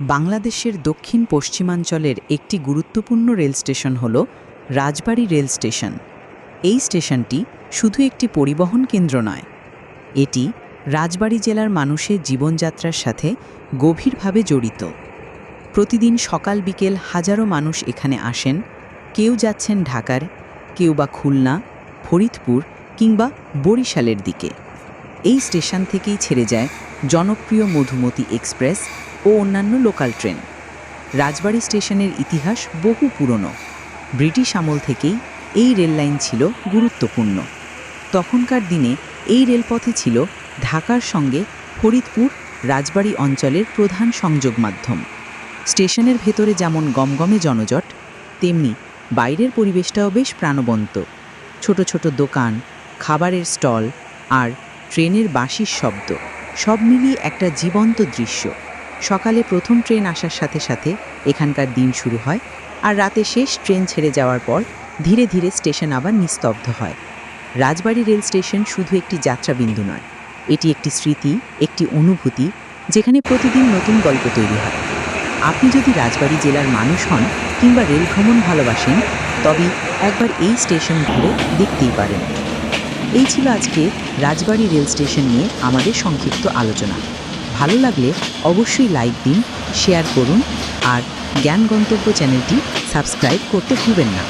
বাংলাদেশের দক্ষিণ পশ্চিমাঞ্চলের একটি গুরুত্বপূর্ণ রেল স্টেশন হল রাজবাড়ী রেল স্টেশন। এই স্টেশনটি শুধু একটি পরিবহন কেন্দ্র নয়, এটি রাজবাড়ী জেলার মানুষের জীবনযাত্রার সাথে গভীরভাবে জড়িত। প্রতিদিন সকাল বিকেল হাজারো মানুষ এখানে আসেন, কেউ যাচ্ছেন ঢাকার, কেউ বা খুলনা, ফরিদপুর কিংবা বরিশালের দিকে। এই স্টেশন থেকেই ছেড়ে যায় জনপ্রিয় মধুমতি এক্সপ্রেস ও অন্যান্য লোকাল ট্রেন। রাজবাড়ি স্টেশনের ইতিহাস বহু পুরনো। ব্রিটিশ আমল থেকেই এই রেল লাইন ছিল গুরুত্বপূর্ণ। তখনকার দিনে এই রেলপথে ছিল ঢাকার সঙ্গে ফরিদপুর রাজবাড়ি অঞ্চলের প্রধান সংযোগ মাধ্যম। স্টেশনের ভেতরে যেমন গমগমে জনজট, তেমনি বাইরের পরিবেশটাও বেশ প্রাণবন্ত। ছোট ছোট দোকান, খাবারের স্টল আর ট্রেনের বাঁশির শব্দ সব মিলিয়ে একটা জীবন্ত দৃশ্য। সকালে প্রথম ট্রেন আসার সাথে সাথে এখানকার দিন শুরু হয় আর রাতে শেষ ট্রেন ছেড়ে যাওয়ার পর ধীরে ধীরে স্টেশন আবার নিস্তব্ধ হয়। রাজবাড়ি রেল স্টেশন শুধু একটি যাত্রাবিন্দু নয়, এটি একটি স্মৃতি, একটি অনুভূতি, যেখানে প্রতিদিন নতুন গল্প তৈরি হয়। আপনি যদি রাজবাড়ি জেলার মানুষ হন কিংবা রেল ভ্রমণ ভালোবাসেন, তবে একবার এই স্টেশন ঘুরে দেখতেই পারেন। এই ছিল আজকে রাজবাড়ি রেল স্টেশন নিয়ে আমাদের সংক্ষিপ্ত আলোচনা। ভালো লাগলে অবশ্যই লাইক দিন শেয়ার করুন আর জ্ঞান গন্তব্য চ্যানেলটি সাবস্ক্রাইব করতে ভুলবেন না।